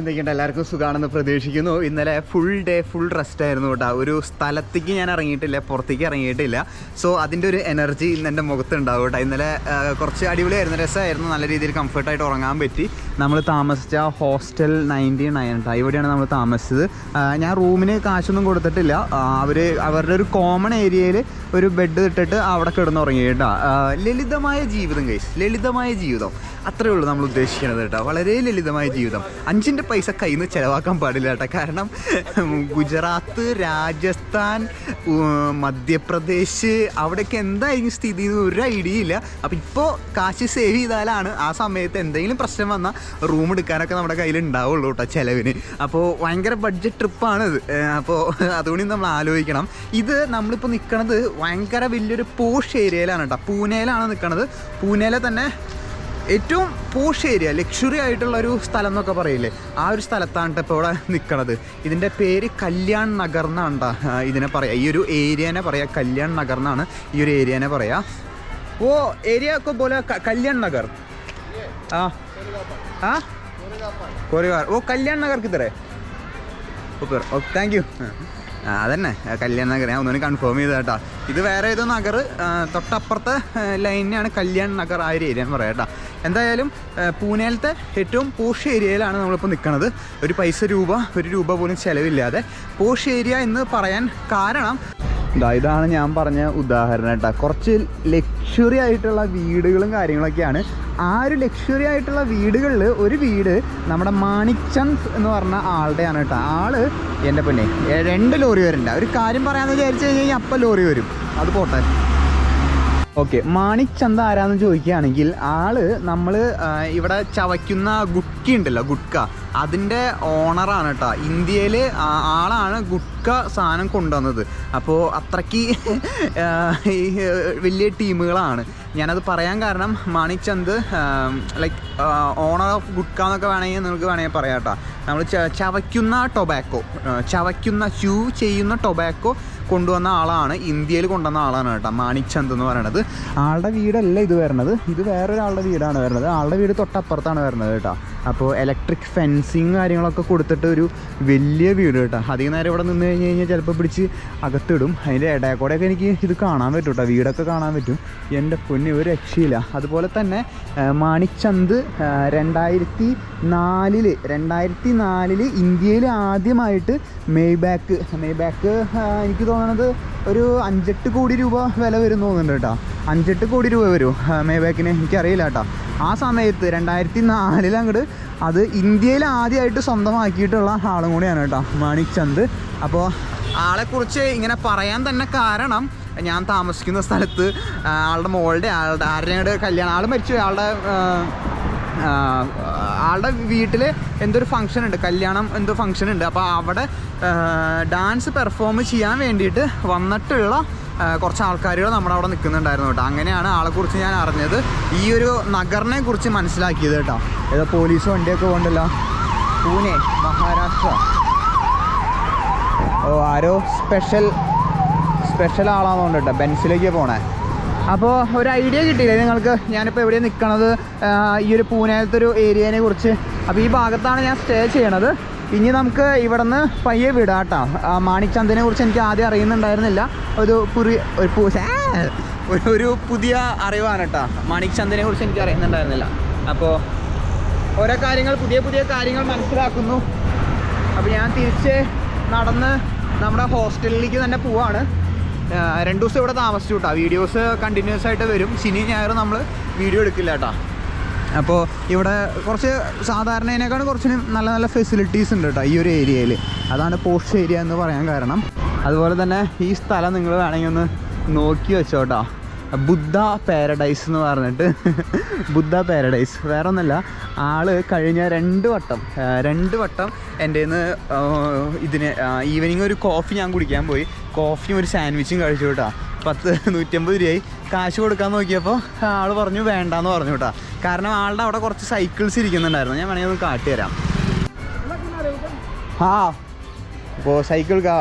എന്തൊക്കെയുണ്ട്? എല്ലാവർക്കും സുഖമാണെന്ന് പ്രതീക്ഷിക്കുന്നു. ഇന്നലെ ഫുൾ ഡേ ഫുൾ റെസ്റ്റ് ആയിരുന്നു കേട്ടോ. ഒരു സ്ഥലത്തേക്ക് ഞാൻ ഇറങ്ങിയിട്ടില്ല പുറത്തേക്ക് ഇറങ്ങിയിട്ടില്ല. സോ അതിന്റെ ഒരു എനർജി ഇന്ന് എന്റെ മുഖത്ത് ഉണ്ടാവും കേട്ടോ. ഇന്നലെ കുറച്ച് അടിപൊളിയായിരുന്നു രസമായിരുന്നു. നല്ല രീതിയിൽ കംഫർട്ടായിട്ട് ഉറങ്ങാൻ പറ്റി. നമ്മൾ താമസിച്ച ഹോസ്റ്റൽ നയന്റി നയൻ കേട്ടോ ഇവിടെയാണ് നമ്മൾ താമസിച്ചത്. ഞാൻ റൂമിന് കാശൊന്നും കൊടുത്തിട്ടില്ല. അവർ അവരുടെ ഒരു കോമൺ ഏരിയയിൽ ഒരു ബെഡ് ഇട്ടിട്ട് അവിടെ കിടന്നുറങ്ങി കേട്ടോ. ലളിതമായ ജീവിതം കൈസ് ലളിതമായ ജീവിതം. അത്രേ ഉള്ളൂ നമ്മൾ ഉദ്ദേശിക്കുന്നത് കേട്ടോ. വളരെ ലളിതമായ ജീവിതം. അഞ്ചിന്റെ പൈസ കയ്യിൽ നിന്ന് ചിലവാക്കാൻ പാടില്ല കേട്ടോ. കാരണം ഗുജറാത്ത് രാജസ്ഥാൻ മധ്യപ്രദേശ് അവിടെയൊക്കെ എന്തായിരിക്കും സ്ഥിതി ഒരു ഐഡിയ ഇല്ല. അപ്പോൾ ഇപ്പോൾ കാശ് സേവ് ചെയ്താലാണ് ആ സമയത്ത് എന്തെങ്കിലും പ്രശ്നം വന്നാൽ റൂം എടുക്കാനൊക്കെ നമ്മുടെ കയ്യിൽ ഉണ്ടാവുള്ളൂ കേട്ടോ ചിലവിന്. അപ്പോൾ ഭയങ്കര ബഡ്ജറ്റ് ട്രിപ്പാണ് ഇത്. അപ്പോൾ അതുകൊണ്ട് നമ്മൾ ആലോചിക്കണം. ഇത് നമ്മളിപ്പോൾ നിൽക്കണത് ഭയങ്കര വലിയൊരു പോഷ് ഏരിയയിലാണ് കേട്ടോ. പൂനെയിലാണ് നിൽക്കുന്നത് പൂനെയിലെ തന്നെ ഏറ്റവും പോഷ് ഏരിയ ലക്ഷറി ആയിട്ടുള്ള ഒരു സ്ഥലം എന്നൊക്കെ പറയില്ലേ? ആ ഒരു സ്ഥലത്താണ് ഇപ്പോൾ ഇവിടെ നിൽക്കണത് ഇതിന്റെ പേര് കല്യാൺ നഗർ എന്നാണ് ഇതിനെ പറയാം. ഈ ഒരു ഏരിയനെ പറയാം. കല്യാൺ നഗർ എന്നാണ് ഈ ഒരു ഏരിയനെ പറയാം. ഓ ഏരിയ ഒക്കെ പോലെ കല്യാൺ നഗർ. ആ. ആ? കോറിവാർ ഓ കല്യാൺ നഗർക്ക് ഇത്രേ ഓക്കെ ഓ താങ്ക് യു ആ അതന്നെ. കല്യാൺ നഗർ. ഞാൻ ഒന്നും കൺഫേം ചെയ്ത കേട്ടോ. ഇത് വേറെ ഏതോ നഗർ തൊട്ടപ്പുറത്തെ ലൈനിനാണ് കല്യാൺ നഗർ ആ ഒരു ഏരിയ എന്ന് പറയാം കേട്ടോ. എന്തായാലും പൂനെയിലത്തെ ഏറ്റവും പോഷ് ഏരിയയിലാണ് നമ്മളിപ്പോൾ നിൽക്കുന്നത് ഒരു പൈസ രൂപ ഒരു രൂപ പോലും ചിലവില്ലാതെ. പോഷ് ഏരിയ എന്ന് പറയാൻ കാരണം ഇതാണ് ഞാൻ പറഞ്ഞ ഉദാഹരണം കേട്ടോ. കുറച്ച് ലക്ഷറി ആയിട്ടുള്ള വീടുകളും കാര്യങ്ങളൊക്കെയാണ്. ആ ഒരു ലക്ഷറി ആയിട്ടുള്ള വീടുകളിൽ ഒരു വീട് നമ്മുടെ മാണിക്ചന്ദ് എന്ന് പറഞ്ഞ ആളുടെയാണ് കേട്ടോ. ആൾ എന്റെ പൊന്നെ രണ്ട് ലോറി വരണ്ട. ഒരു കാര്യം പറയാമെന്ന് വിചാരിച്ചു കഴിഞ്ഞാൽ അപ്പം ലോറി വരും. അത് പോട്ടെ. ഓക്കെ മാണിച്ചന്ത ആരാന്ന് ചോദിക്കുകയാണെങ്കിൽ ആൾ നമ്മൾ ഇവിടെ ചവയ്ക്കുന്ന ഗുട്ക ഉണ്ടല്ലോ ഗുട്ക. അതിന്റെ ഓണറാണ് കേട്ടോ. ഇന്ത്യയിൽ ആളാണ് ഗുട്ക സാധനം കൊണ്ടുവന്നത്. അപ്പോൾ അത്രയ്ക്ക് വലിയ ടീമുകളാണ്. ഞാനത് പറയാൻ കാരണം Manikchand like owner of gutka എന്നൊക്കെ വേണമെങ്കിൽ നിങ്ങൾക്ക് വേണമെങ്കിൽ പറയാം കേട്ടോ. നമ്മൾ ചവയ്ക്കുന്ന ടൊബാക്കോ ചവയ്ക്കുന്ന ച്യൂ ചെയ്യുന്ന ടൊബാക്കോ കൊണ്ടുവന്ന ആളാണ് ഇന്ത്യയിൽ കൊണ്ടുവന്ന ആളാണ് കേട്ടോ മാണിക്ചന്ദ് എന്ന് പറയുന്നത് ആളുടെ വീടല്ല ഇത് വരുന്നത് ഇത് വേറൊരാളുടെ വീടാണ് വരുന്നത് ആളുടെ വീട് തൊട്ടപ്പുറത്താണ് വരുന്നത് കേട്ടോ. അപ്പോൾ ഇലക്ട്രിക് ഫെൻസിങ് കാര്യങ്ങളൊക്കെ കൊടുത്തിട്ട് ഒരു വലിയ വീട് കേട്ടോ. അധികം നേരം ഇവിടെ നിന്ന് കഴിഞ്ഞ് കഴിഞ്ഞാൽ ചിലപ്പോൾ പിടിച്ച് അകത്തിടും. അതിന്റെ ഇടയിൽ കൂടെയൊക്കെ എനിക്ക് ഇത് കാണാൻ പറ്റും കേട്ടോ. വീടൊക്കെ കാണാൻ പറ്റും. എന്റെ പൊന്നി ഒരു രക്ഷയില്ല. അതുപോലെ തന്നെ ആ, മാണിക് ചന്ദ് ആ, രണ്ടായിരത്തി നാലിൽ രണ്ടായിരത്തി നാലിൽ ഇന്ത്യയിൽ ആദ്യമായിട്ട് മെയ്ബാക്ക് മെയ്ബാക്ക് എനിക്ക് തോന്നുന്നത് ഒരു അഞ്ചെട്ട് കോടി രൂപ വില വരും തോന്നുന്നുണ്ട് കേട്ടോ. അഞ്ചെട്ട് കോടി രൂപ വരും. മെയ്ബാക്കിന് എനിക്കറിയില്ല കേട്ടോ. ആ സമയത്ത് രണ്ടായിരത്തി നാലിൽ അങ്ങോട്ട് അത് ഇന്ത്യയിൽ ആദ്യമായിട്ട് സ്വന്തമാക്കിയിട്ടുള്ള ആളും കൂടിയാണ് കേട്ടോ മാണിക് ചന്ദ്. അപ്പോൾ ആളെക്കുറിച്ച് ഇങ്ങനെ പറയാൻ തന്നെ കാരണം ഞാൻ താമസിക്കുന്ന സ്ഥലത്ത് ആളുടെ മോളുടെ ആളുടെ ആരുടെ കല്യാണം ആൾ മരിച്ചു ആളുടെ ആളുടെ വീട്ടിൽ എന്തൊരു ഫംഗ്ഷൻ ഉണ്ട്? കല്യാണം എന്തോ ഫംഗ്ഷൻ ഉണ്ട്. അപ്പോൾ അവിടെ ഡാൻസ് പെർഫോം ചെയ്യാൻ വേണ്ടിയിട്ട് വന്നിട്ടുള്ള കുറച്ച് ആൾക്കാരുകൾ നമ്മുടെ അവിടെ നിൽക്കുന്നുണ്ടായിരുന്നു കേട്ടോ. അങ്ങനെയാണ് ആളെക്കുറിച്ച് ഞാൻ അറിഞ്ഞത്. ഈ ഒരു നഗറിനെ കുറിച്ച് മനസ്സിലാക്കിയത് കേട്ടോ. ഏതോ പോലീസ് വണ്ടിയൊക്കെ കൊണ്ടല്ലോ പൂനെ മഹാരാഷ്ട്ര. ഓ ആരോ സ്പെഷ്യൽ സ്പെഷ്യൽ ആളാണെന്ന് കേട്ടോ. ബെൻസിലേക്ക് പോണേ. അപ്പോൾ ഒരു ഐഡിയ കിട്ടിയില്ലേ നിങ്ങൾക്ക്? ഞാനിപ്പോൾ എവിടെ നിൽക്കണത് ഈ ഒരു പൂനെയത്തെ ഒരു ഏരിയനെ കുറിച്ച്. അപ്പോൾ ഈ ഭാഗത്താണ് ഞാൻ സ്റ്റേ ചെയ്യണത്. ഇനി നമുക്ക് ഇവിടെ നിന്ന് പയ്യെ വിടാം കേട്ടോ മാണിക്ചന്ദിനെ കുറിച്ച് എനിക്ക് ആദ്യം അറിയുന്നുണ്ടായിരുന്നില്ല. ഒരു പുറി ഒരു ഒരു- പുതിയ അറിവാണ് കേട്ടോ മാണിക്ചന്ദിനെ കുറിച്ച് എനിക്ക് അറിയുന്നുണ്ടായിരുന്നില്ല. അപ്പോൾ ഓരോ കാര്യങ്ങൾ പുതിയ പുതിയ കാര്യങ്ങൾ മനസ്സിലാക്കുന്നു. അപ്പോൾ ഞാൻ തിരിച്ച് നടന്ന് നമ്മുടെ ഹോസ്റ്റലിലേക്ക് തന്നെ പോവാണ്. രണ്ട് ദിവസം ഇവിടെ താമസിച്ചു കേട്ടോ വീഡിയോസ് കണ്ടിന്യൂസ് ആയിട്ട് വരും. ശനി ഞായർ നമ്മൾ വീഡിയോ എടുക്കില്ല കേട്ടോ അപ്പോൾ ഇവിടെ കുറച്ച് സാധാരണേനേക്കാളും കുറച്ച് നല്ല നല്ല ഫെസിലിറ്റീസ് ഉണ്ട് കേട്ടോ ഈ ഒരു ഏരിയയിൽ അതാണ് പോസ്റ്റ് ഏരിയ എന്ന് പറയാൻ കാരണം. അതുപോലെ തന്നെ ഈ സ്ഥലം നിങ്ങൾ വേണമെങ്കിൽ ഒന്ന് നോക്കി വെച്ചോ കേട്ടോ ബുദ്ധ പാരഡൈസ് എന്ന് പറഞ്ഞിട്ട് ബുദ്ധ പാരഡൈസ് വേറെ ഒന്നല്ല ആൾ കഴിഞ്ഞ രണ്ട് വട്ടം രണ്ട് വട്ടം എന്റെ നിന്ന് ഇതിന് ഈവനിങ് ഒരു കോഫി ഞാൻ കുടിക്കാൻ പോയി. കോഫിയും ഒരു സാൻഡ്വിച്ചും കഴിച്ചു കേട്ടോ. പത്ത് നൂറ്റമ്പത് രൂപയായി. കാശ് കൊടുക്കാൻ നോക്കിയപ്പോൾ ആൾ പറഞ്ഞു വേണ്ടാന്ന് പറഞ്ഞു കേട്ടോ. കാരണം ആളുടെ അവിടെ കുറച്ച് സൈക്കിൾസ് ഇരിക്കുന്നുണ്ടായിരുന്നു. ഞാൻ വേണമെങ്കിൽ ഒന്ന് കാട്ടിത്തരാം ആ അപ്പോൾ സൈക്കിൾ കാ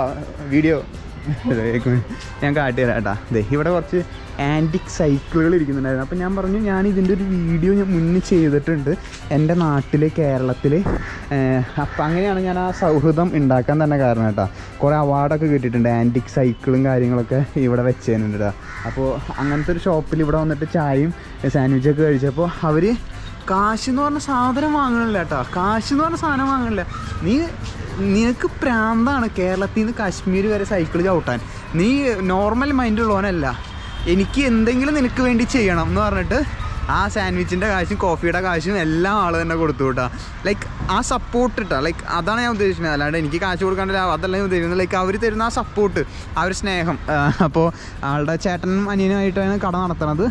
വീഡിയോ ഞാൻ കാട്ടിത്തരാം കേട്ടോ. ഇവിടെ കുറച്ച് ആന്റിക് സൈക്കിളുകൾ ഇരിക്കുന്നുണ്ടായിരുന്നു. അപ്പോൾ ഞാൻ പറഞ്ഞു ഞാൻ ഇതിന്റെ ഒരു വീഡിയോ ഞാൻ മുന്നേ ചെയ്തിട്ടുണ്ട് എന്റെ നാട്ടിലെ കേരളത്തിൽ അപ്പം അങ്ങനെയാണ് ഞാൻ ആ സൗഹൃദം ഉണ്ടാക്കാൻ തന്നെ കാരണം കേട്ടോ. കുറേ അവാർഡൊക്കെ കിട്ടിയിട്ടുണ്ട് ആന്റിക് സൈക്കിളും കാര്യങ്ങളൊക്കെ ഇവിടെ വെച്ചതിനുണ്ട് കേട്ടോ. അപ്പോൾ അങ്ങനത്തെ ഒരു ഷോപ്പിൽ ഇവിടെ വന്നിട്ട് ചായയും സാൻഡ്വിച്ചൊക്കെ കഴിച്ചപ്പോൾ അവർ കാശ് എന്ന് പറഞ്ഞ സാധനം വാങ്ങണില്ല കേട്ടോ. കാശ് എന്ന് പറഞ്ഞ സാധനം വാങ്ങണില്ല. നീ നിനക്ക് പ്രാന്താണ് കേരളത്തിൽ നിന്ന് കാശ്മീർ വരെ സൈക്കിൾ ചവിട്ടാൻ. നീ നോർമൽ മൈൻഡ് ഉള്ളവനല്ല. എനിക്ക് എന്തെങ്കിലും നിനക്ക് വേണ്ടി ചെയ്യണം എന്ന് പറഞ്ഞിട്ട് ആ സാൻഡ്വിച്ചിന്റെ കാശും കോഫിയുടെ കാശും എല്ലാം ആൾ തന്നെ കൊടുത്തു കേട്ടോ. ലൈക്ക് ആ സപ്പോർട്ട് ഇട്ടാ. ലൈക്ക് അതാണ് ഞാൻ ഉദ്ദേശിക്കുന്നത്. അല്ലാണ്ട് എനിക്ക് കാശ് കൊടുക്കാണ്ടില്ല അതല്ല ഞാൻ ഉദ്ദേശിക്കുന്നത്. ലൈക്ക് അവർ തരുന്ന ആ സപ്പോർട്ട് ആ ഒരു സ്നേഹം. അപ്പോൾ ആളുടെ ചേട്ടനും അനിയനുമായിട്ടാണ് കട നടത്തുന്നത്.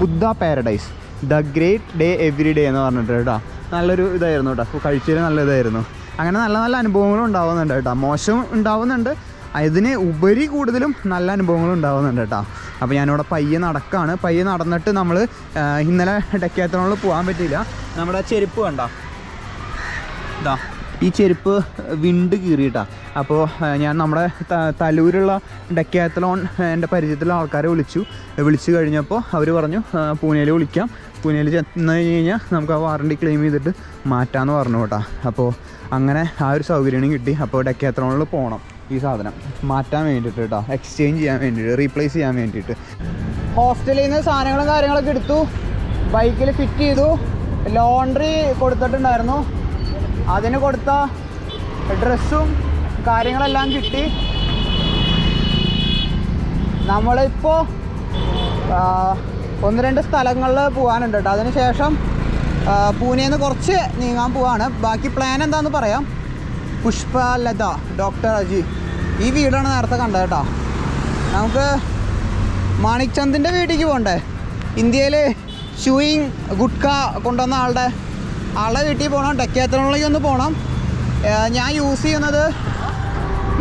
Buddha paradise. The great day every day എന്ന് പറഞ്ഞിട്ട് കേട്ടോ. നല്ലൊരു ഇതായിരുന്നു കേട്ടോ. അപ്പോൾ കഴിച്ചതിൽ നല്ല ഇതായിരുന്നു. അങ്ങനെ നല്ല നല്ല അനുഭവങ്ങളും ഉണ്ടാവുന്നുണ്ട് കേട്ടോ. മോശം ഉണ്ടാവുന്നുണ്ട്. അതിന് ഉപരി കൂടുതലും നല്ല അനുഭവങ്ങൾ ഉണ്ടാവുന്നുണ്ട് കേട്ടോ. അപ്പോൾ ഞാനിവിടെ പയ്യെ നടക്കാണ്. പയ്യെ നടന്നിട്ട് നമ്മൾ ഇന്നലെ ഡെക്കാത്തണോളിൽ പോകാൻ പറ്റിയില്ല. നമ്മുടെ ചെരുപ്പ് കണ്ട? ഇതാ ഈ ചെരുപ്പ് വിണ്ട് കീറിയിട്ടാ. അപ്പോൾ ഞാൻ നമ്മുടെ തലൂരുള്ള ഡെക്കാത്തലോൺ എന്റെ പരിചയത്തിലുള്ള ആൾക്കാരെ വിളിച്ചു. വിളിച്ചു കഴിഞ്ഞപ്പോൾ അവർ പറഞ്ഞു പൂനെയിൽ വിളിക്കാം. പൂനെയിൽ ചെന്ന് കഴിഞ്ഞ് കഴിഞ്ഞാൽ നമുക്ക് ആ വാറണ്ടി ക്ലെയിം ചെയ്തിട്ട് മാറ്റാമെന്ന് പറഞ്ഞു കേട്ടോ. അപ്പോൾ അങ്ങനെ ആ ഒരു സൗകര്യം കിട്ടി. അപ്പോൾ ഡെക്കാത്തലോണിൽ പോകണം ഈ സാധനം. മാറ്റാൻ വേണ്ടിയിട്ട് കേട്ടോ എക്സ്ചേഞ്ച് ചെയ്യാൻ വേണ്ടിയിട്ട് റീപ്ലേസ് ചെയ്യാൻ വേണ്ടിയിട്ട്. ഹോസ്റ്റലിൽ നിന്ന് സാധനങ്ങളും കാര്യങ്ങളൊക്കെ എടുത്തു. ബൈക്കിൽ ഫിറ്റ് ചെയ്തു. ലോണ്ട്രി കൊടുത്തിട്ടുണ്ടായിരുന്നു. അതിന് കൊടുത്ത ഡ്രസ്സും കാര്യങ്ങളെല്ലാം കിട്ടി. നമ്മളിപ്പോൾ ഒന്ന് രണ്ട് സ്ഥലങ്ങളിൽ പോകാനുണ്ട് കേട്ടോ അതിന് ശേഷം പൂനെയിൽ നിന്ന് കുറച്ച് നീങ്ങാൻ പോവാണ്. ബാക്കി പ്ലാൻ എന്താണെന്ന് പറയാം. പുഷ്പലത ഡോക്ടർ അജി. ഈ വീടാണ് നേരത്തെ കണ്ടത് കേട്ടോ. നമുക്ക് മാണിക് ചന്ദിന്റെ വീട്ടിലേക്ക് പോകണ്ടേ ഇന്ത്യയിൽ ഷൂയിങ് ഗുഡ്ക കൊണ്ടുവന്ന ആളുടെ ആളുടെ വീട്ടിൽ പോകണം ഡെക്കാത്തണിലേക്ക് ഒന്ന് പോകണം ഞാൻ യൂസ് ചെയ്യുന്നത്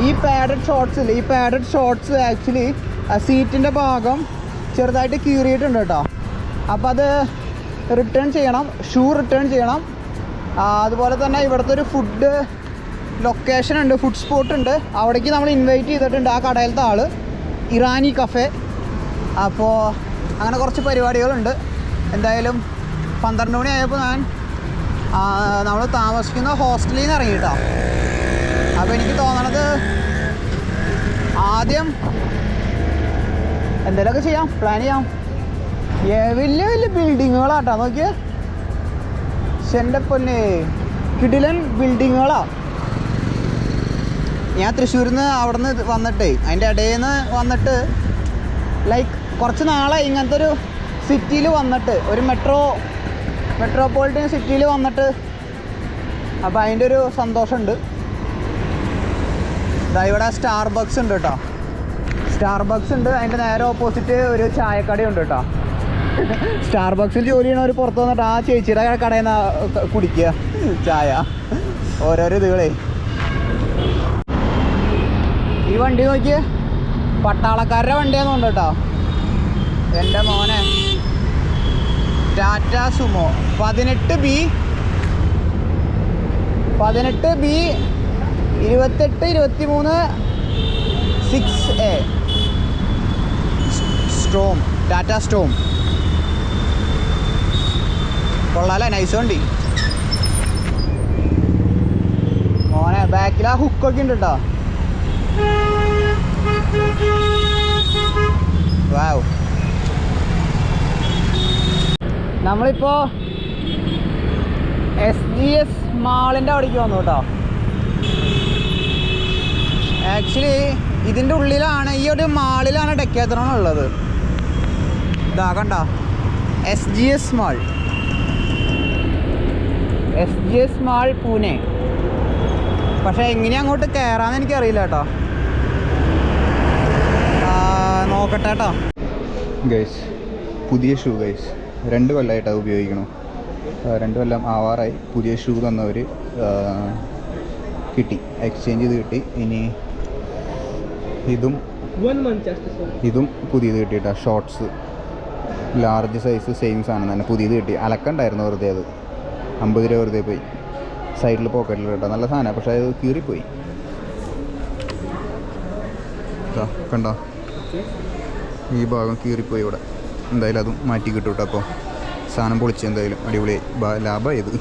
ഈ പാഡഡ് ഷോർട്സിൽ ഈ പാഡഡ് ഷോർട്സ് ആക്ച്വലി സീറ്റിന്റെ ഭാഗം ചെറുതായിട്ട് കീറിയിട്ടുണ്ട് കേട്ടോ. അപ്പോൾ അത് റിട്ടേൺ ചെയ്യണം ഷൂ റിട്ടേൺ ചെയ്യണം. അതുപോലെ തന്നെ ഇവിടുത്തെ ഒരു ഫുഡ് ലൊക്കേഷൻ ഉണ്ട് ഫുഡ് സ്പോട്ട് ഉണ്ട്. അവിടേക്ക് നമ്മൾ ഇൻവൈറ്റ് ചെയ്തിട്ടുണ്ട് ആ കടയിലത്തെ ആൾ ഇറാനി കഫേ അപ്പോൾ അങ്ങനെ കുറച്ച് പരിപാടികളുണ്ട്. എന്തായാലും പന്ത്രണ്ട് മണി ആയപ്പോൾ ഞാൻ നമ്മൾ താമസിക്കുന്ന ഹോസ്റ്റലിൽ നിന്ന് ഇറങ്ങിയിട്ടോ അപ്പോൾ എനിക്ക് തോന്നണത് ആദ്യം എന്തെങ്കിലുമൊക്കെ ചെയ്യാം പ്ലാൻ ചെയ്യാം. വലിയ വലിയ ബിൽഡിങ്ങുകളാട്ടോ നോക്കിയേ. ശ്ശെ, എന്റെ പൊന്നെ. കിടിലൻ ബിൽഡിങ്ങുകളാ ഞാൻ തൃശ്ശൂരിൽ നിന്ന് അവിടെ നിന്ന് വന്നിട്ടേ അതിന്റെ ഇടയിൽ നിന്ന് വന്നിട്ട് ലൈക്ക് കുറച്ച് നാളെ ഇങ്ങനത്തെ ഒരു സിറ്റിയിൽ വന്നിട്ട് ഒരു മെട്രോ മെട്രോപൊളിറ്റൻ സിറ്റിയിൽ വന്നിട്ട്. അപ്പോൾ അതിന്റെ ഒരു സന്തോഷമുണ്ട്. ഇവിടെ സ്റ്റാർ ബക്സ് ഉണ്ട് കേട്ടോ സ്റ്റാർ ബക്സ് ഉണ്ട് അതിന്റെ നേരെ ഓപ്പോസിറ്റ് ഒരു ചായക്കടയുണ്ട് കേട്ടോ സ്റ്റാർ ബക്സിൽ ജോലി ചെയ്യണവർ പുറത്ത് വന്നിട്ട് ആ ചേച്ചിയുടെ കടയിൽ നിന്ന് കുടിക്കുക ചായ. ഓരോരോ ഇതുകളേ. ഈ വണ്ടി നോക്കിയേ. പട്ടാളക്കാരുടെ വണ്ടിയാന്ന് തോന്നുന്നു കേട്ടോ. എന്റെ മോനെ. ടാറ്റ സുമോ. പതിനെട്ട് ബി. പതിനെട്ട് ബി. ഇരുപത്തെട്ട് ഇരുപത്തി മൂന്ന് six A storm. Tata storm. കൊള്ളാലേ nice വണ്ടി. മോനെ ബാക്കിൽ ആ ഹുക്കൊക്കെ ഉണ്ട്? കേട്ടോ വാവ് നമ്മളിപ്പോ എസ് ജി എസ് മാളിന്റെ അവിടേക്ക് വന്നു കേട്ടോ. ആക്ച്വലി ഇതിന്റെ ഉള്ളിലാണ് ഈ ഒരു മാളിലാണ് ഡെക്കാത്തറോൺ ഉള്ളത്. ഇതാ കണ്ട? S G S mall S G S mall Pune പക്ഷേ എങ്ങനെയാ അങ്ങോട്ട് കയറാന്ന് എനിക്കറിയില്ല കേട്ടോ ആ, നോക്കട്ടെ കേട്ടോ. ഗൈസ് പുതിയ ഷൂ ഗൈസ് രണ്ട് കൊല്ലമായിട്ടത് ഉപയോഗിക്കണോ. രണ്ട് കൊല്ലം ആവാറായി പുതിയ ഷൂ തന്നവർ കിട്ടി. എക്സ്ചേഞ്ച് ചെയ്ത് കിട്ടി. ഇനി ഇതും ഇതും പുതിയത് കിട്ടിയിട്ടാ. ഷോർട്സ് ലാർജ് സൈസ് സെയിം സാധനം തന്നെ പുതിയത് കിട്ടി. അലക്കണ്ടായിരുന്നു വെറുതെ അത്. അമ്പത് രൂപ വെറുതെ പോയി. സൈഡിൽ പോക്കറ്റിൽ കേട്ടോ. നല്ല സാധനമാണ് പക്ഷേ അത് കീറിപ്പോയി. കണ്ടോ? ഈ ഭാഗം കീറിപ്പോയി ഇവിടെ. എന്തായാലും അതും മാറ്റി കിട്ടും കേട്ടോ അപ്പോൾ സാധനം പൊളിച്ച് എന്തായാലും അടിപൊളി ലാഭമായത്.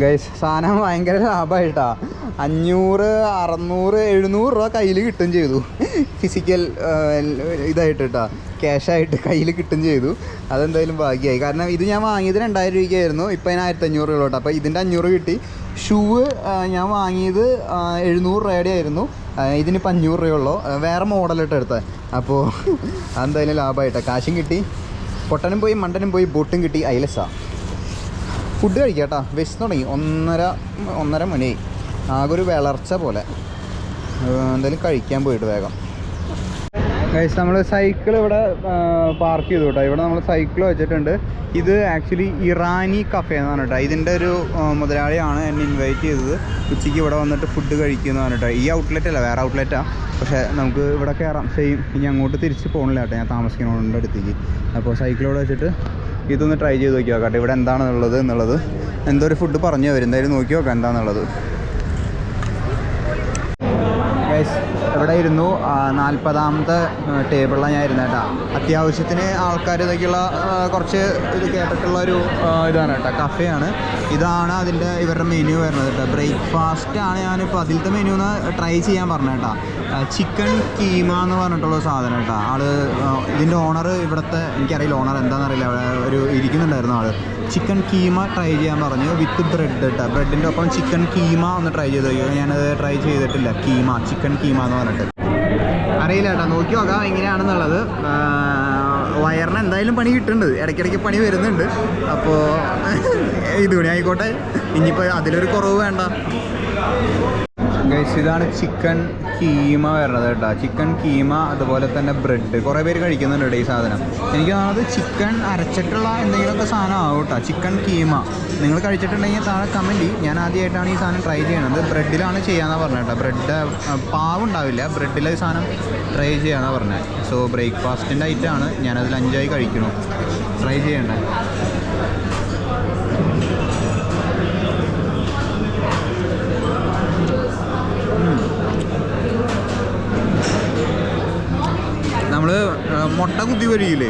ഗൈസ് സാധനം ഭയങ്കര ലാഭമായിട്ടാ അഞ്ഞൂറ് അറുന്നൂറ് എഴുന്നൂറ് രൂപ കയ്യിൽ കിട്ടും ചെയ്തു. ഫിസിക്കൽ ഇതായിട്ട് കേട്ടോ ക്യാഷായിട്ട് കയ്യിൽ കിട്ടും ചെയ്തു. അതെന്തായാലും ഭാഗ്യമായി കാരണം ഇത് ഞാൻ വാങ്ങിയത് രണ്ടായിരം രൂപയ്ക്കായിരുന്നു. ഇപ്പം അതിന് ആയിരത്തി അഞ്ഞൂറ് രൂപ അപ്പോൾ ഇതിന്റെ അഞ്ഞൂറ് കിട്ടി. ഷൂ ഞാൻ വാങ്ങിയത് എഴുന്നൂറ് രൂപയുടെ ആയിരുന്നു. ഇതിനിപ്പോൾ അഞ്ഞൂറ് രൂപയുള്ളൂ വേറെ മോഡലിട്ട് എടുത്തത് അപ്പോൾ അതെന്തായാലും ലാഭമായിട്ടാണ് കാശും കിട്ടി. പൊട്ടനും പോയി മണ്ടനും പോയി ബോട്ടും കിട്ടി. ഐലസാ ഫുഡ് കഴിക്കാം കേട്ടോ തുടങ്ങി. ഒന്നര ഒന്നര മണിയായി. ആകെ ഒരു വിളർച്ച പോലെ. എന്തായാലും കഴിക്കാൻ പോയിട്ട് വേഗം. ഗൈസ് നമ്മൾ സൈക്കിൾ ഇവിടെ പാർക്ക് ചെയ്തു കേട്ടോ. ഇവിടെ നമ്മൾ സൈക്കിൾ വെച്ചിട്ടുണ്ട്. ഇത് ആക്ച്വലി ഇറാനി കഫേ എന്നാണ് കേട്ടോ. ഇതിന്റെ ഒരു മുതലാളിയാണ് എന്നെ ഇൻവൈറ്റ് ചെയ്തത്. ഉച്ചയ്ക്ക് ഇവിടെ വന്നിട്ട് ഫുഡ് കഴിക്കുന്നതാണ് കേട്ടോ. ഈ ഔട്ട്ലെറ്റ് അല്ല വേറെ ഔട്ട്ലെറ്റാണ് പക്ഷേ നമുക്ക് ഇവിടെ കയറാം സെയിം ഇനി അങ്ങോട്ട് തിരിച്ച് പോകണില്ല കേട്ടോ. ഞാൻ താമസിക്കണോണ്ട് അടുത്തേക്ക്. അപ്പോൾ സൈക്കിൾ ഇവിടെ വെച്ചിട്ട് ഇതൊന്ന് ട്രൈ ചെയ്ത് നോക്കി നോക്കാം ഇവിടെ എന്താണെന്നുള്ളത് എന്നുള്ളത്. എന്തോ ഒരു ഫുഡ് പറഞ്ഞു വരും എന്തായാലും നോക്കി നോക്കാം എന്താണെന്നുള്ളത് ഗൈസ് ഇവിടെ ഇരുന്നു നാൽപ്പതാമത്തെ ടേബിളിലാണ് ഞാൻ ഇരുന്നത് കേട്ടോ. അത്യാവശ്യത്തിന് ആൾക്കാർ ഇതൊക്കെയുള്ള കുറച്ച് ഇത് കേട്ടിട്ടുള്ള ഒരു ഇതാണ് കേട്ടോ കഫേയാണ്. ഇതാണ് അതിന്റെ ഇവരുടെ മെനു വരുന്നത് കേട്ടോ. ബ്രേക്ക്ഫാസ്റ്റ് ആണ് ഞാനിപ്പോൾ അതിലത്തെ മെനു ഒന്ന് ട്രൈ ചെയ്യാൻ പറഞ്ഞത് കേട്ടോ. ചിക്കൻ കീമ എന്ന് പറഞ്ഞിട്ടുള്ള സാധനം കേട്ടോ. ആൾ ഇതിന്റെ ഓണർ ഇവിടുത്തെ എനിക്കറിയില്ല ഓണർ എന്താണെന്നറിയില്ല. ഒരു ഇരിക്കുന്നുണ്ടായിരുന്നു ആൾ. ചിക്കൻ കീമ ട്രൈ ചെയ്യാൻ പറഞ്ഞു. വിത്ത് ബ്രെഡ് കേട്ടോ ബ്രെഡിന്റെ ഒപ്പം ചിക്കൻ കീമ ഒന്ന് ട്രൈ ചെയ്ത് നോക്കിയോ? ഞാനത് ട്രൈ ചെയ്തിട്ടില്ല. കീമ ചിക്കൻ കീമ എന്ന് പറഞ്ഞിട്ട്. അറിയില്ല കേട്ടോ നോക്കി നോക്കാം. എങ്ങനെയാണെന്നുള്ളത്. വയറിന് എന്തായാലും പണി കിട്ടുന്നുണ്ട്. ഇടയ്ക്കിടയ്ക്ക് പണി വരുന്നുണ്ട്. അപ്പോൾ ഇത് കൂടി ആയിക്കോട്ടെ. ഇനിയിപ്പോൾ അതിലൊരു കുറവ് വേണ്ട. ഗൈസ് ഇതാണ് ചിക്കൻ കീമ വരുന്നത് കേട്ടോ. ചിക്കൻ കീമ അതുപോലെ തന്നെ ബ്രെഡ് കുറേ പേര് കഴിക്കുന്നുണ്ട് ഈ സാധനം. എനിക്ക് തോന്നുന്നത് ചിക്കൻ അരച്ചിട്ടുള്ള എന്തെങ്കിലുമൊക്കെ സാധനം ആവും കേട്ടോ. ചിക്കൻ കീമ നിങ്ങൾ കഴിച്ചിട്ടുണ്ടെങ്കിൽ താഴെ കമന്റ് ഞാൻ ആദ്യമായിട്ടാണ് ഈ സാധനം ട്രൈ ചെയ്യണത് ബ്രെഡിലാണ് ചെയ്യാമെന്നാണ് പറഞ്ഞത് കേട്ടോ. ബ്രെഡ് പാവുണ്ടാവില്ല ബ്രെഡിൽ ഈ സാധനം ട്രൈ ചെയ്യാമെന്നാണ് പറഞ്ഞത്. സോ ബ്രേക്ക്ഫാസ്റ്റിന്റെ ഐറ്റമാണ് ഞാനതിൽ അഞ്ചായി കഴിക്കണം ട്രൈ ചെയ്യണ്ടേ? നമ്മൾ മുട്ട കുത്തി പൊരിക്കില്ലേ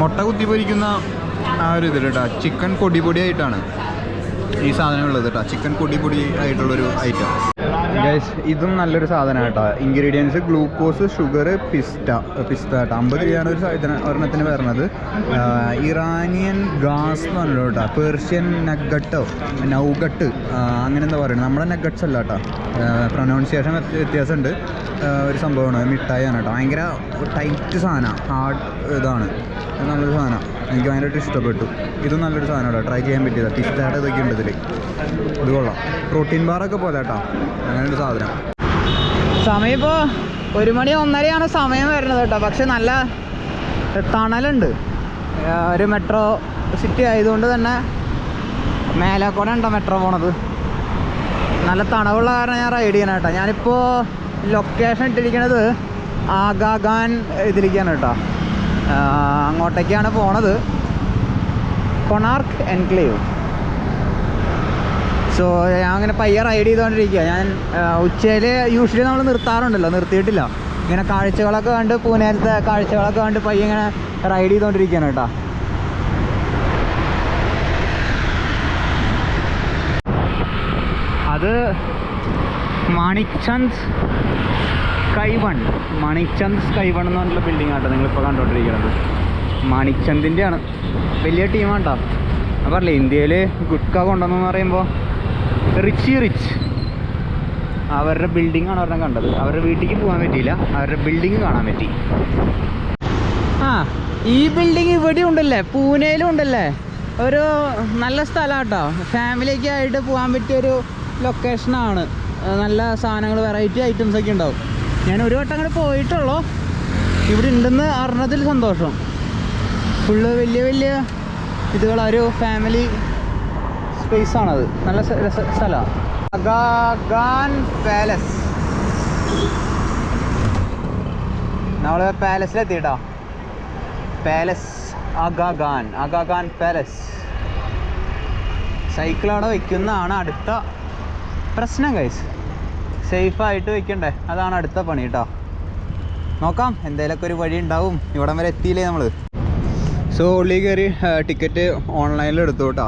മുട്ട കുത്തി പൊരിക്കുന്ന ആ ഒരു ഇതിൽ കേട്ടോ ചിക്കൻ പൊടി പൊടിയായിട്ടാണ് ഈ സാധനം ഉള്ളത് കേട്ടോ ചിക്കൻ പൊടി പൊടി ആയിട്ടുള്ളൊരു ഐറ്റം. ഗൈസ് ഇതും നല്ലൊരു സാധനമാണ് കേട്ടോ. Ingredients glucose sugar pista pista കേട്ടോ. അമ്പത് രൂപയാണ് ഒരു സാധനം ഒരെണ്ണത്തിന് വരുന്നത്. ഇറാനിയൻ ഗാസ് എന്ന് പറഞ്ഞല്ലോ കേട്ടോ. പേർഷ്യൻ നഗട്ടോ നൗഗട്ട് അങ്ങനെ എന്താ പറയുന്നത്? നമ്മുടെ നഗട്ട്സ് അല്ല കേട്ടോ. പ്രൊനൗൺസിയേഷൻ വ്യത്യാസമുണ്ട്. ഒരു സംഭവമാണ്. മിഠായിയാണ് കേട്ടോ. ഭയങ്കര ടൈറ്റ് സാധനമാണ് ഹാർഡ് ഇതാണ്. ഇത് നല്ലൊരു സാധനം. എനിക്ക് ഭയങ്കരമായിട്ട് ഇഷ്ടപ്പെട്ടു. ഇതും നല്ലൊരു സാധനമാണ് ട്രൈ ചെയ്യാൻ പറ്റിയത്. പിസ്റ്റായിട്ട് ഇതൊക്കെ ഉണ്ട് ഇതിൽ ഇത് കൊള്ളാം. പ്രോട്ടീൻ ബാറൊക്കെ പോലെ കേട്ടോ. അങ്ങനെ ഒരു സാധനം. സമയം ഇപ്പോൾ ഒരു മണി ഒന്നരയാണ് സമയം വരുന്നത് കേട്ടോ. പക്ഷെ നല്ല തണലുണ്ട്. ഒരു മെട്രോ സിറ്റി ആയതുകൊണ്ട് തന്നെ മേലാക്കോടെ ഉണ്ടോ മെട്രോ പോണത്? നല്ല തണവുള്ള കാരണം ഞാൻ റൈഡ് ചെയ്യണം കേട്ടോ. ഞാനിപ്പോൾ ലൊക്കേഷൻ ഇട്ടിരിക്കണത് ആഗാഖാൻ ഇതിലേക്കാണ് കേട്ടോ. അങ്ങോട്ടേക്കാണ് പോണത്. കൊണാർക്ക് എൻക്ലേവ്. സോ ഞാൻ അങ്ങനെ പയ്യ റൈഡ് ചെയ്തുകൊണ്ടിരിക്കുക ഞാൻ ഉച്ചയിൽ യൂഷ്വലി നമ്മൾ നിർത്താറുണ്ടല്ലോ നിർത്തിയിട്ടില്ല. ഇങ്ങനെ കാഴ്ചകളൊക്കെ കണ്ട് പൂനേലത്തെ കാഴ്ചകളൊക്കെ കണ്ട് പയ്യ ഇങ്ങനെ റൈഡ് ചെയ്തുകൊണ്ടിരിക്കുകയാണ് കേട്ടോ. അത് Manik Chand sky one Manikchand sky one എന്ന് പറഞ്ഞിട്ടുള്ള ബിൽഡിംഗ് ആട്ടോ നിങ്ങളിപ്പോൾ കണ്ടുകൊണ്ടിരിക്കുന്നത് മണിച്ചന്ദിന്റെ ആണ് വലിയ ടീമാട്ടോ ഞാൻ പറഞ്ഞില്ലേ ഇന്ത്യയിൽ ഗുഡ്ക കൊണ്ടുവന്നെന്ന് പറയുമ്പോൾ റിച്ചി റിച്ച് അവരുടെ ബിൽഡിംഗ് ആണ് ഒരെണ്ണം കണ്ടത്. അവരുടെ വീട്ടിലേക്ക് പോകാൻ പറ്റിയില്ല. അവരുടെ ബിൽഡിംഗ് കാണാൻ പറ്റി. ആ ഈ ബിൽഡിംഗ് ഇവിടെ ഉണ്ടല്ലേ? പൂനെയിലും ഉണ്ടല്ലേ? ഒരു നല്ല സ്ഥലമാട്ടോ ഫാമിലിയൊക്കെ ആയിട്ട് പോകാൻ പറ്റിയൊരു ലൊക്കേഷനാണ് നല്ല സാധനങ്ങൾ വെറൈറ്റി ഐറ്റംസ് ഒക്കെ ഉണ്ടാവും. ഞാൻ ഒരു വട്ടം അങ്ങനെ പോയിട്ടുള്ളൂ. ഇവിടെ ഉണ്ടെന്ന് അറിഞ്ഞതിൽ സന്തോഷം. ഫുള്ള് വലിയ വലിയ ഇതുകൾ ഒരു ഫാമിലി സ്പേസ് ആണത്. നല്ല സ്ഥലമാണ് പാലസ് നമ്മൾ പാലസിലെത്തിട്ടോ palace Aga Khan Aga Khan palace cycle അവിടെ വയ്ക്കുന്നതാണ് അടുത്ത പ്രശ്നം കൈസ് സേഫായിട്ട് വെക്കണ്ടേ? അതാണ് അടുത്ത പണി കേട്ടോ നോക്കാം എന്തേലൊക്കെ ഒരു വഴി ഉണ്ടാവും. ഇവിടം വരെ എത്തിയില്ലേ നമ്മൾ സോ ഉള്ളി കയറി ടിക്കറ്റ് ഓൺലൈനിൽ എടുത്തു കേട്ടോ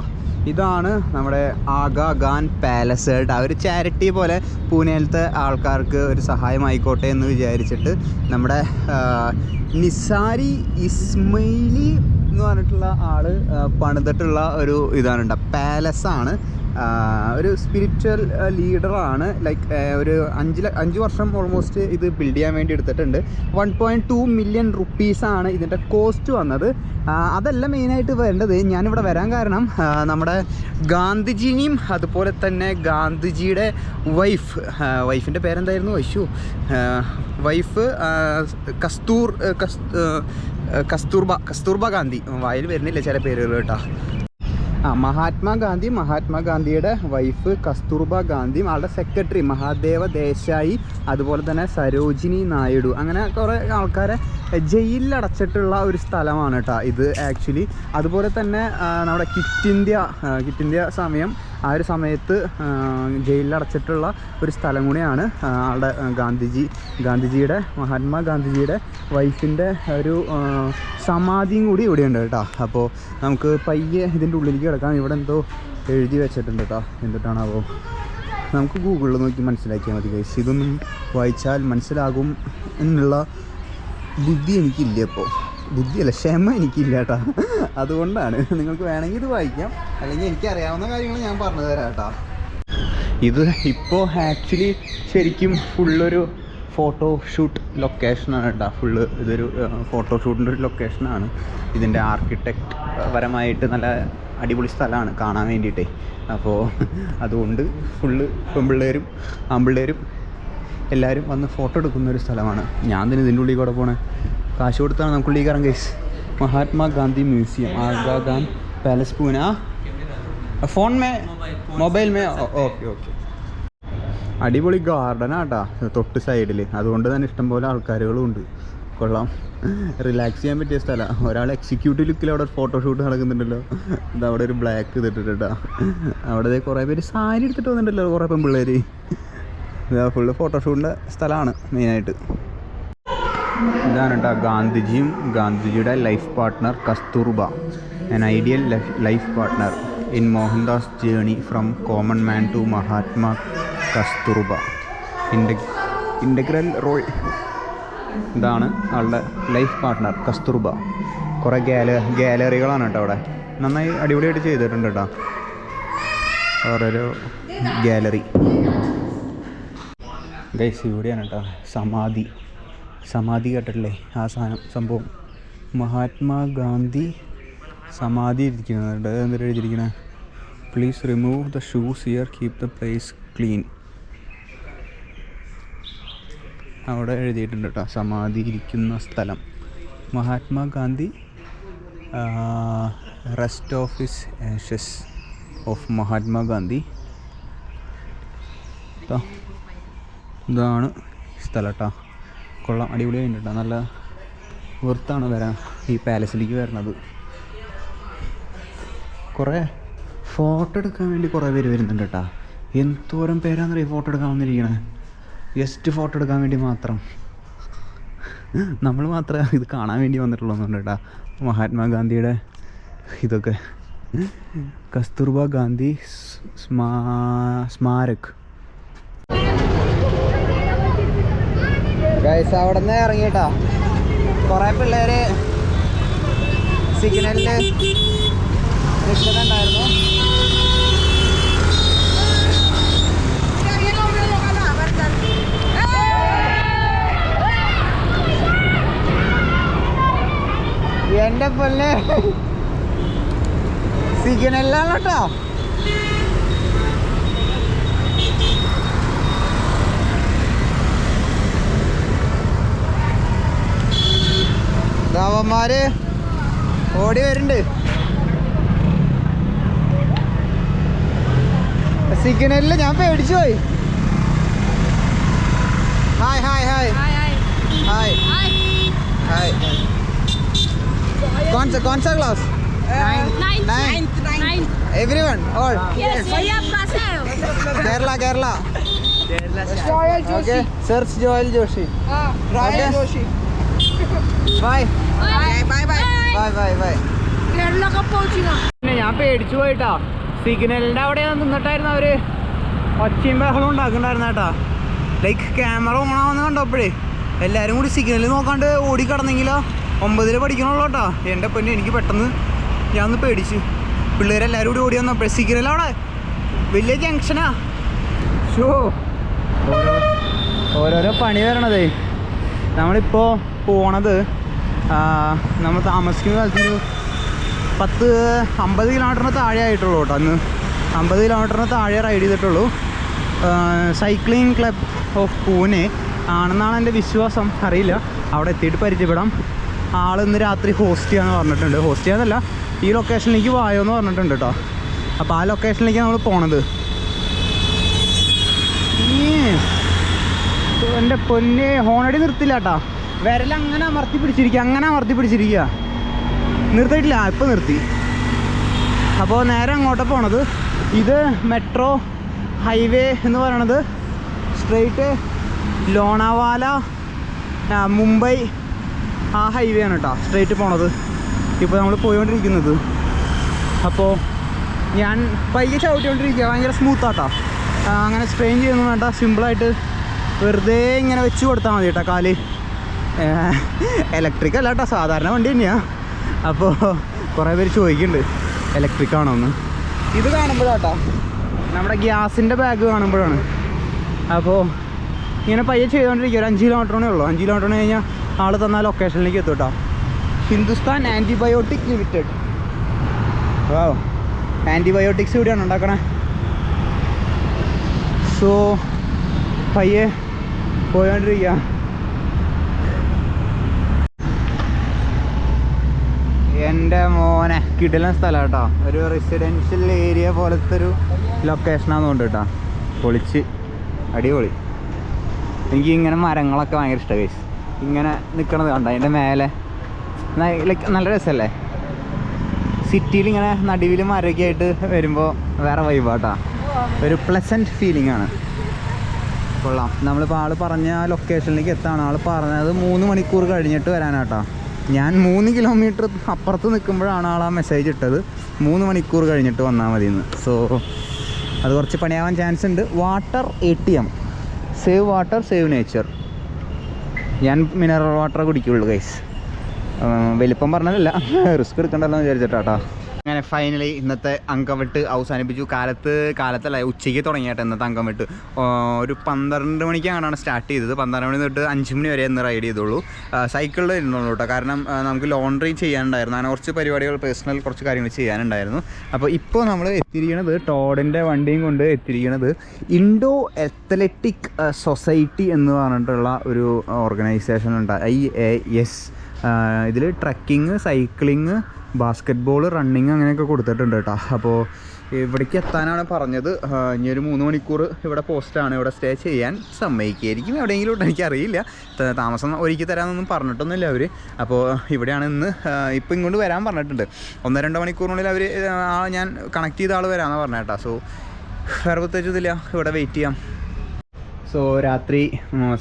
ഇതാണ് നമ്മുടെ ആഗാ ഖാൻ പാലസ് കേട്ടോ ഒരു ചാരിറ്റി പോലെ പൂനെയിലത്തെ ആൾക്കാർക്ക് ഒരു സഹായമായിക്കോട്ടെ എന്ന് വിചാരിച്ചിട്ട് നമ്മുടെ നിസാരി ഇസ്മൈലി എന്ന് പറഞ്ഞിട്ടുള്ള ആൾ പണിതിട്ടുള്ള ഒരു ഇതാണ് കേട്ടോ പാലസാണ്. ഒരു സ്പിരിച്വൽ ലീഡറാണ് ലൈക്ക് ഒരു അഞ്ച് അഞ്ച് വർഷം ഓൾമോസ്റ്റ് ഇത് ബിൽഡ് ചെയ്യാൻ വേണ്ടി എടുത്തിട്ടുണ്ട്. വൺ പോയിന്റ് ടു മില്യൺ റുപ്പീസാണ് ഇതിന്റെ കോസ്റ്റ് വന്നത്. അതല്ല മെയിനായിട്ട് വേണ്ടത് ഞാനിവിടെ വരാൻ കാരണം നമ്മുടെ ഗാന്ധിജിനെയും അതുപോലെ തന്നെ ഗാന്ധിജിയുടെ വൈഫ് വൈഫിന്റെ പേരെന്തായിരുന്നു? വൈശു വൈഫ് കസ്തൂർ കസ്തൂർബ കസ്തൂർബ ഗാന്ധി. വായിൽ വരുന്നില്ല ചില പേരുകൾ കേട്ടോ. ആ മഹാത്മാഗാന്ധി മഹാത്മാഗാന്ധിയുടെ വൈഫ് കസ്തൂർബ ഗാന്ധി ആളുടെ സെക്രട്ടറി മഹാദേവ ദേശായി അതുപോലെ തന്നെ സരോജിനി നായിഡു. അങ്ങനെ കുറേ ആൾക്കാരെ ജയിലിൽ അടച്ചിട്ടുള്ള ഒരു സ്ഥലമാണ് കേട്ടോ ഇത് ആക്ച്വലി അതുപോലെ തന്നെ നമ്മുടെ കിറ്റ് ഇന്ത്യ കിറ്റ് ഇന്ത്യ സമയം ആ ഒരു സമയത്ത് ജയിലിലടച്ചിട്ടുള്ള ഒരു സ്ഥലം കൂടിയാണ് ആളുടെ ഗാന്ധിജി. ഗാന്ധിജിയുടെ മഹാത്മാ ഗാന്ധിജിയുടെ വൈഫിന്റെ ഒരു സമാധിയും കൂടി ഇവിടെയുണ്ട് കേട്ടോ. അപ്പോൾ നമുക്ക് പയ്യെ ഇതിന്റെ ഉള്ളിലേക്ക് കിടക്കാം. ഇവിടെ എന്തോ എഴുതി വെച്ചിട്ടുണ്ട് കേട്ടോ. എന്തിട്ടാണാവോ നമുക്ക് ഗൂഗിളിൽ നോക്കി മനസ്സിലാക്കിയാൽ മതി കൈസ് ഇതൊന്നും വായിച്ചാൽ മനസ്സിലാകും എന്നുള്ള ബുദ്ധി എനിക്കില്ല ഇപ്പോൾ ബുദ്ധിയല്ല ക്ഷമ എനിക്കില്ല കേട്ടോ അതുകൊണ്ടാണ്. നിങ്ങൾക്ക് വേണമെങ്കിൽ ഇത് വായിക്കാം. അല്ലെങ്കിൽ എനിക്കറിയാവുന്ന കാര്യങ്ങൾ ഞാൻ പറഞ്ഞു തരാം കേട്ടോ ഇത് ഇപ്പോൾ ആക്ച്വലി ശരിക്കും ഫുള്ളൊരു ഫോട്ടോ ഷൂട്ട് ലൊക്കേഷനാണ് കേട്ടോ ഫുള്ള് ഇതൊരു ഫോട്ടോ ഷൂട്ടിന്റെ ഒരു ലൊക്കേഷനാണ് ഇതിന്റെ ആർക്കിടെക്ട് പരമായിട്ട് നല്ല അടിപൊളി സ്ഥലമാണ് കാണാൻ വേണ്ടിയിട്ടേ. അപ്പോൾ അതുകൊണ്ട് ഫുള്ള് പെൺപിള്ളേരും ആൺപിള്ളേരും എല്ലാവരും വന്ന് ഫോട്ടോ എടുക്കുന്ന ഒരു സ്ഥലമാണ്. ഞാൻ തന്നെ ഇതിന്റെ ഉള്ളിൽ കൂടെ പോണേ. കാശ് കൊടുത്താണ് നമുക്ക് ഉള്ളിൽ കയറാൻ case Mahatma Gandhi museum Aga Khan palace Pune. Phone may mobile മേ ഓക്കെ ഓക്കെ. അടിപൊളി ഗാർഡനാട്ടാ തൊട്ട് സൈഡിൽ അതുകൊണ്ട് തന്നെ ഇഷ്ടംപോലെ ആൾക്കാരുകളും ഉണ്ട്. കൊള്ളാം. റിലാക്സ് ചെയ്യാൻ പറ്റിയ സ്ഥലമാണ് ഒരാൾ എക്സിക്യൂട്ടീവ് ലുക്കിൽ അവിടെ ഫോട്ടോഷൂട്ട് നടക്കുന്നുണ്ടല്ലോ. ഇത് അവിടെ ഒരു ബ്ലാക്ക് ഇതിട്ടിട്ടാ അവിടെ കുറേ പേര് സാരി എടുത്തിട്ട് വന്നിട്ടുണ്ടല്ലോ കുറേ പെൺപിള്ളേർ ഫുള്ള് ഫോട്ടോഷൂട്ടിന്റെ സ്ഥലമാണ് മെയിനായിട്ട് ഇതാണ് കേട്ടോ ഗാന്ധിജിയും ഗാന്ധിജിയുടെ life partner Kasturba an ideal life partner in Mohandas journey from common man to Mahatma Kasturba. Integral role ഇതാണ് ആളുടെ ലൈഫ് പാർട്ട്ണർ കസ്തൂർബ. കുറേ ഗാല ഗാലറികളാണ് കേട്ടോ അവിടെ. നന്നായി അടിപൊളിയായിട്ട് ചെയ്തിട്ടുണ്ട് കേട്ടോ ഓരോരോ ഗാലറി ഗൈസ് ഇവിടെയാണ് കേട്ടോ സമാധി. സമാധി കേട്ടിട്ടില്ലേ ആ സാധനം സംഭവം. മഹാത്മാഗാന്ധി സമാധി ഇരിക്കുന്നുണ്ട് എന്തിട്ട് എഴുതിയിരിക്കണേ? Please remove the shoes ear keep the place clean അവിടെ എഴുതിയിട്ടുണ്ട് കേട്ടോ സമാധി ഇരിക്കുന്ന സ്ഥലം. Mahatma Gandhi rest of his ashes of Mahatma Gandhi. ഇതാണ് സ്ഥലം കേട്ടോ കൊള്ളാം. അടിപൊളി കേട്ടോ നല്ല വൃത്താണ് വരാൻ ഈ പാലസിലേക്ക് വരണത്. കുറേ ഫോട്ടോ എടുക്കാൻ വേണ്ടി കുറേ പേര് വരുന്നുണ്ട് കേട്ടോ എന്തോരം പേരാണെന്നറിയാം ഫോട്ടോ എടുക്കാൻ വന്നിരിക്കണേ? ജസ്റ്റ് ഫോട്ടോ എടുക്കാൻ വേണ്ടി മാത്രം. നമ്മൾ മാത്രമേ ഇത് കാണാൻ വേണ്ടി വന്നിട്ടുള്ളൂ കേട്ടോ മഹാത്മാഗാന്ധിയുടെ ഇതൊക്കെ. കസ്തൂർബ ഗാന്ധി സ്മാ സ്മാരക്. ഗൈസ് അവിടെ നിന്ന് ഇറങ്ങിയിട്ടാ. കുറേ പിള്ളേര് സിഗ്നലിൽ നിൽക്കുന്നുണ്ടായിരുന്നു. എന്റെ പൊല്ലേ സിഗ്നലിലാണ് കേട്ടോ ദാവന്മാര് ഓടി വരുന്നുണ്ട് സിഗ്നലിൽ ഞാൻ പേടിച്ചു പോയി hi hi hi hi hi कौन सा कौन सा class Nine. Everyone all Yes, saya pasal. Kerala Kerala Royal Joshi. Search പിന്നെ ഞാൻ പേടിച്ചു പോയിട്ടാ. സിഗ്നലിന്റെ അവിടെ നിന്നിട്ടായിരുന്നു അവർ ഒച്ചയും ബഹളം ഉണ്ടാക്കുന്നുണ്ടായിരുന്ന ലൈക്ക് ക്യാമറ കണ്ടോ കണ്ടപ്പോഴേ എല്ലാരും കൂടി സിഗ്നൽ നോക്കാണ്ട് ഓടി കടന്നെങ്കിലോ ഒമ്പതിൽ പഠിക്കണുള്ളൂ കേട്ടോ. എന്റെ പൊന്നെ എനിക്ക് പെട്ടെന്ന് ഞാൻ ഒന്ന് പേടിച്ചു. പിള്ളേരെല്ലാരും കൂടി ഓടി വന്നപ്പോഴേ സിഗ്നൽ അവിടെ. വലിയ ജംഗ്ഷനാ ഷോ ഓരോരോ പണി വരണതേ. നമ്മളിപ്പോൾ പോണത് നമ്മൾ താമസിക്കുന്ന സ്ഥലത്തൊരു പത്ത് അമ്പത് കിലോമീറ്ററിന് താഴെ ആയിട്ടുള്ളൂ കേട്ടോ അന്ന്. അമ്പത് കിലോമീറ്ററിന് താഴെ റൈഡ് ചെയ്തിട്ടുള്ളൂ. സൈക്ലിംഗ് ക്ലബ് ഓഫ് പൂനെ ആണെന്നാണ് എന്റെ വിശ്വാസം. അറിയില്ല. അവിടെ എത്തിയിട്ട് പരിചയപ്പെടാം. ആൾ ഇന്ന് രാത്രി ഹോസ്റ്റ് ചെയ്യാന്ന് പറഞ്ഞിട്ടുണ്ട്. ഹോസ്റ്റ് ചെയ്യാന്നല്ല ഈ ലൊക്കേഷനിലേക്ക് വായോ എന്ന് പറഞ്ഞിട്ടുണ്ട് കേട്ടോ. അപ്പോൾ ആ ലൊക്കേഷനിലേക്ക് നമ്മൾ പോണത്. എന്റെ പൊന്നെ ഹോണടി നിർത്തില്ല കേട്ടാ. വിരൽ അങ്ങനെ അമർത്തി പിടിച്ചിരിക്കുക അങ്ങനെ അമർത്തി പിടിച്ചിരിക്കുക. നിർത്തിയിട്ടില്ല ഇപ്പം നിർത്തി. അപ്പോൾ നേരെ അങ്ങോട്ട് പോണത്. ഇത് മെട്രോ ഹൈവേ എന്ന് പറയണത്. സ്ട്രെയിറ്റ് ലോണാവാല മുംബൈ ആ ഹൈവേ ആണ് കേട്ടോ സ്ട്രെയിറ്റ് പോണത്. ഇപ്പോൾ നമ്മൾ പോയിക്കൊണ്ടിരിക്കുന്നത് അപ്പോൾ ഞാൻ പയ്യെ ചവിട്ടിക്കൊണ്ടിരിക്കുക. ഭയങ്കര സ്മൂത്താട്ടോ അങ്ങനെ സ്ട്രെയിൻ ചെയ്യുന്നു. വേണ്ട സിമ്പിളായിട്ട് വെറുതെ ഇങ്ങനെ വെച്ച് കൊടുത്താൽ മതി കേട്ടോ കാൽ. ഇലക്ട്രിക് അല്ല കേട്ടോ സാധാരണ വണ്ടി തന്നെയാണ് അപ്പോൾ കുറേ പേര് ചോദിക്കുന്നുണ്ട് ഇലക്ട്രിക് ആണോ എന്ന് ഇത് കാണുമ്പോഴാട്ടോ നമ്മുടെ ഗ്യാസിന്റെ ബാഗ് കാണുമ്പോഴാണ്. അപ്പോൾ ഇങ്ങനെ പയ്യെ ചെയ്തുകൊണ്ടിരിക്കുക ഒരു അഞ്ച് കിലോമീറ്ററേ ഉള്ളൂ. അഞ്ച് കിലോമീറ്ററിന് കഴിഞ്ഞാൽ ആൾ തന്ന ലൊക്കേഷനിലേക്ക് എത്തും കേട്ടോ ഹിന്ദുസ്ഥാൻ ആന്റിബയോട്ടിക് ലിമിറ്റഡ് ഓ ആന്റിബയോട്ടിക്സ് ഇവിടെയാണ് ഉണ്ടാക്കണേ. സോ പയ്യെ പോയോണ്ടിരിക്കുക എന്റെ മോനെ കിടിലൻ സ്ഥലം കേട്ടോ ഒരു റെസിഡൻഷ്യൽ ഏരിയ പോലത്തെ ഒരു ലൊക്കേഷനാന്ന് കൊണ്ട് കേട്ടോ. പൊളിച്ച് അടിപൊളി. എനിക്ക് ഇങ്ങനെ മരങ്ങളൊക്കെ ഭയങ്കര ഇഷ്ടമാണ് കേസ് ഇങ്ങനെ നിൽക്കണത് കണ്ടോ? അതിന്റെ മേലെ. ലൈക്ക് നല്ല രസമല്ലേ സിറ്റിയിൽ ഇങ്ങനെ നടുവിൽ മരൊക്കെ ആയിട്ട് വരുമ്പോൾ വേറെ വൈബാട്ടോ ഒരു പ്ലസന്റ് ഫീലിംഗ് ആണ്. കൊള്ളാം. നമ്മളിപ്പോൾ ആൾ പറഞ്ഞ ആ ലൊക്കേഷനിലേക്ക് എത്താണ്? ആൾ പറഞ്ഞത് മൂന്ന് മണിക്കൂർ കഴിഞ്ഞിട്ട് വരാനാട്ടോ. ഞാൻ മൂന്ന് കിലോമീറ്റർ അപ്പുറത്ത് നിൽക്കുമ്പോഴാണ് ആൾ ആ മെസ്സേജ് ഇട്ടത്. മൂന്ന് മണിക്കൂർ കഴിഞ്ഞിട്ട് വന്നാൽ മതി എന്ന് സോ അത് കുറച്ച് പണിയാവാൻ ചാൻസ് ഉണ്ട്. Water A T M save water save nature ഞാൻ മിനറൽ വാട്ടർ കുടിക്കുള്ളൂ ഗൈസ് വലിപ്പം പറഞ്ഞതല്ല. റിസ്ക് എടുക്കണ്ടല്ലോ എന്ന് വിചാരിച്ചിട്ടാട്ടോ. അങ്ങനെ ഫൈനലി ഇന്നത്തെ അങ്കംവെട്ട് അവസാനിപ്പിച്ചു. കാലത്ത് കാലത്തല്ല ഉച്ചയ്ക്ക് തുടങ്ങിയിട്ട് ഇന്നത്തെ അങ്കംവെട്ട്. ഒരു പന്ത്രണ്ട് മണിക്കാണ് സ്റ്റാർട്ട് ചെയ്തത്. പന്ത്രണ്ട് മണി തൊട്ട് അഞ്ച് മണി വരെ ഇന്ന് റൈഡ് ചെയ്തുള്ളൂ. സൈക്കിളിൽ ഇരുന്നുള്ളൂ കേട്ടോ. കാരണം നമുക്ക് ലോണ്ടറി ചെയ്യാനുണ്ടായിരുന്നു. അങ്ങനെ കുറച്ച് പരിപാടികൾ പേഴ്സണൽ കുറച്ച് കാര്യങ്ങൾ ചെയ്യാനുണ്ടായിരുന്നു. അപ്പോൾ ഇപ്പോൾ നമ്മൾ എത്തിയിരിക്കുന്നത് ടോഡിന്റെ വണ്ടിയും കൊണ്ട് എത്തിയിരിക്കുന്നത് ഇൻഡോ അത്ലറ്റിക് സൊസൈറ്റി എന്ന് പറഞ്ഞിട്ടുള്ള ഒരു ഓർഗനൈസേഷൻ ഉണ്ട്. I A S. ഇതിൽ trekking cycling basketball running അങ്ങനെയൊക്കെ കൊടുത്തിട്ടുണ്ട് കേട്ടോ. അപ്പോൾ ഇവിടേക്ക് എത്താനാണ് പറഞ്ഞത്. ഇനി ഒരു മൂന്ന് മണിക്കൂർ ഇവിടെ പോസ്റ്റാണ് ഇവിടെ സ്റ്റേ ചെയ്യാൻ സമ്മതിക്കായിരിക്കും എവിടെയെങ്കിലും ഉണ്ട് എനിക്കറിയില്ല. താമസം ഒരുക്കി തരാമെന്നൊന്നും പറഞ്ഞിട്ടൊന്നുമില്ല അവർ അപ്പോൾ ഇവിടെയാണ് ഇന്ന് ഇപ്പോൾ ഇങ്ങോട്ട് വരാൻ പറഞ്ഞിട്ടുണ്ട്. ഒന്നോ രണ്ടോ മണിക്കൂറിനുള്ളിൽ അവർ ഞാൻ കണക്ട് ചെയ്ത ആൾ വരാമെന്നാണ് പറഞ്ഞ കേട്ടോ. സോ വേറെ പ്രത്യേകിച്ചതില്ല ഇവിടെ വെയിറ്റ് ചെയ്യാം. സോ രാത്രി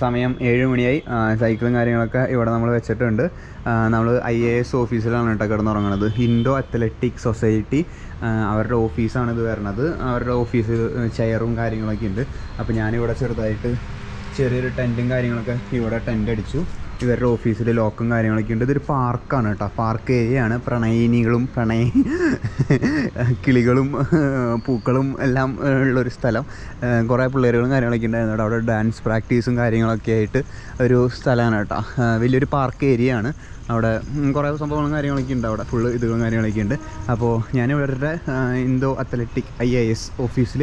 സമയം ഏഴ് മണിയായി. സൈക്കിളും കാര്യങ്ങളൊക്കെ ഇവിടെ നമ്മൾ വെച്ചിട്ടുണ്ട്. നമ്മൾ ഐ എ എസ് ഓഫീസിലാണ് കേട്ടോ കിടന്നുറങ്ങുന്നത് ഇൻഡോ അത്ലറ്റിക് സൊസൈറ്റി അവരുടെ ഓഫീസാണ് ഇത് വരണത്. അവരുടെ ഓഫീസിൽ ചെയറും കാര്യങ്ങളൊക്കെ ഉണ്ട്. അപ്പോൾ ഞാനിവിടെ ചെറുതായിട്ട് ചെറിയൊരു ടെന്റും കാര്യങ്ങളൊക്കെ ഇവിടെ ടെന്റ് അടിച്ചു. ഇവരുടെ ഓഫീസിൽ ലോക്കും കാര്യങ്ങളൊക്കെ ഉണ്ട്. ഇതൊരു പാർക്കാണ് കേട്ടോ. പാർക്ക് ഏരിയയാണ് പ്രണയിനികളും പ്രണയ കിളികളും പൂക്കളും എല്ലാം ഉള്ളൊരു സ്ഥലം. കുറേ പിള്ളേരുകളും കാര്യങ്ങളൊക്കെ ഉണ്ടായിരുന്നു. അവിടെ ഡാൻസ് പ്രാക്ടീസും കാര്യങ്ങളൊക്കെ ആയിട്ട് ഒരു സ്ഥലമാണ് കേട്ടോ. വലിയൊരു പാർക്ക് ഏരിയയാണ് അവിടെ കുറേ സംഭവങ്ങളും കാര്യങ്ങളൊക്കെ ഉണ്ട് അവിടെ. ഫുള്ള് ഇതുകളും കാര്യങ്ങളൊക്കെ ഉണ്ട്. അപ്പോൾ ഞാൻ ഇവരുടെ Indo athletic I A S ഓഫീസിൽ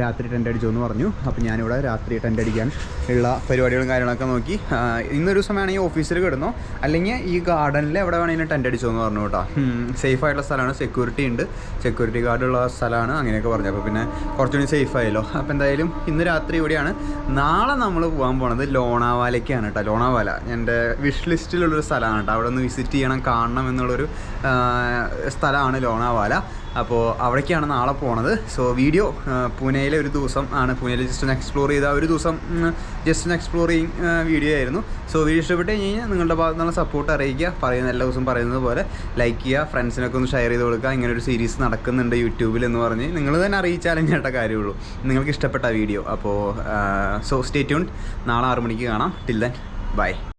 രാത്രി ടെന്റ് അടിച്ചു എന്ന് പറഞ്ഞു. അപ്പോൾ ഞാനിവിടെ രാത്രി ടെന്റ് അടിക്കാൻ ഉള്ള പരിപാടികളും കാര്യങ്ങളൊക്കെ നോക്കി. ഇന്നൊരു സമയമാണെങ്കിൽ ഓഫീസിൽ കിടന്നോ? അല്ലെങ്കിൽ ഈ ഗാർഡനിൽ എവിടെ വേണമെങ്കിലും ടെന്റ് അടിച്ചോ എന്ന് പറഞ്ഞു കേട്ടോ. സേഫ് ആയിട്ടുള്ള സ്ഥലമാണ്. സെക്യൂരിറ്റി ഉണ്ട്. സെക്യൂരിറ്റി ഗാർഡ് ഉള്ള സ്ഥലമാണ് അങ്ങനെയൊക്കെ പറഞ്ഞു. അപ്പോൾ പിന്നെ കുറച്ചുകൂടി സേഫ് ആയല്ലോ. അപ്പോൾ എന്തായാലും ഇന്ന് രാത്രി ഇവിടെയാണ്. നാളെ നമ്മൾ പോകാൻ പോണത് ലോണാവാലയ്ക്കാണ് കേട്ടോ. ലോണാവാല. എന്റെ വിഷ് ലിസ്റ്റിലുള്ളൊരു സ്ഥലമാണ് കേട്ടോ. അവിടെ ഒന്ന് വിസിറ്റ് ചെയ്യണം കാണണം എന്നുള്ളൊരു സ്ഥലമാണ് ലോണാവാല. അപ്പോൾ അവിടേക്കാണ് നാളെ പോണത്. സോ വീഡിയോ പൂനെയിലെ ഒരു ദിവസം ആണ്. പൂനെയിൽ ജസ്റ്റ് ഒന്ന് എക്സ്പ്ലോർ ചെയ്ത ഒരു ദിവസം ജസ്റ്റ് ഒന്ന് എക്സ്പ്ലോർ ചെയ്യും വീഡിയോ ആയിരുന്നു. സോ വീഡിയോ ഇഷ്ടപ്പെട്ട് കഴിഞ്ഞാൽ നിങ്ങളുടെ ഭാഗത്തു നിന്നുള്ള സപ്പോർട്ട് അറിയിക്കുക. പറയുന്ന എല്ലാ ദിവസവും പറയുന്നത് പോലെ ലൈക്ക് ചെയ്യുക ഫ്രണ്ട്സിനൊക്കെ ഒന്ന് ഷെയർ ചെയ്ത് കൊടുക്കുക. ഇങ്ങനെ ഒരു സീരീസ് നടക്കുന്നുണ്ട് യൂട്യൂബിൽ എന്ന് പറഞ്ഞ്. നിങ്ങൾ തന്നെ അറിയിച്ചാലും കേട്ട കാര്യമുള്ളൂ. നിങ്ങൾക്ക് ഇഷ്ടപ്പെട്ട വീഡിയോ അപ്പോൾ സോ സ്റ്റേ ട്യൂൺ നാളെ ആറ് മണിക്ക് കാണാം. Till then bye